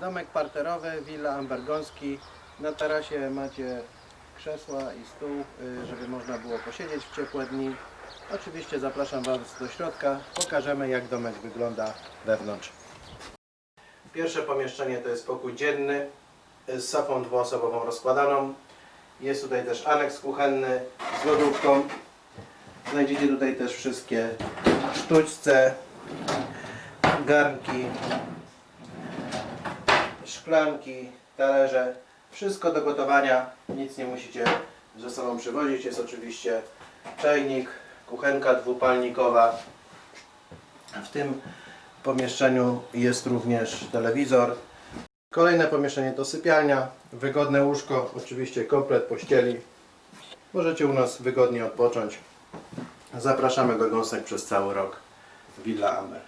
Domek parterowy, willa Ambergąski. Na tarasie macie krzesła i stół, y, żeby można było posiedzieć w ciepłe dni. Oczywiście zapraszam Was do środka. Pokażemy jak domek wygląda wewnątrz. Pierwsze pomieszczenie to jest pokój dzienny y, z sofą dwuosobową rozkładaną. Jest tutaj też aneks kuchenny z lodówką. Znajdziecie tutaj też wszystkie sztućce, garnki, szklanki, talerze. Wszystko do gotowania. Nic nie musicie ze sobą przywozić. Jest oczywiście czajnik, kuchenka dwupalnikowa. W tym pomieszczeniu jest również telewizor. Kolejne pomieszczenie to sypialnia, wygodne łóżko, oczywiście komplet pościeli. Możecie u nas wygodnie odpocząć. Zapraszamy do gąsek przez cały rok. Villa Amber.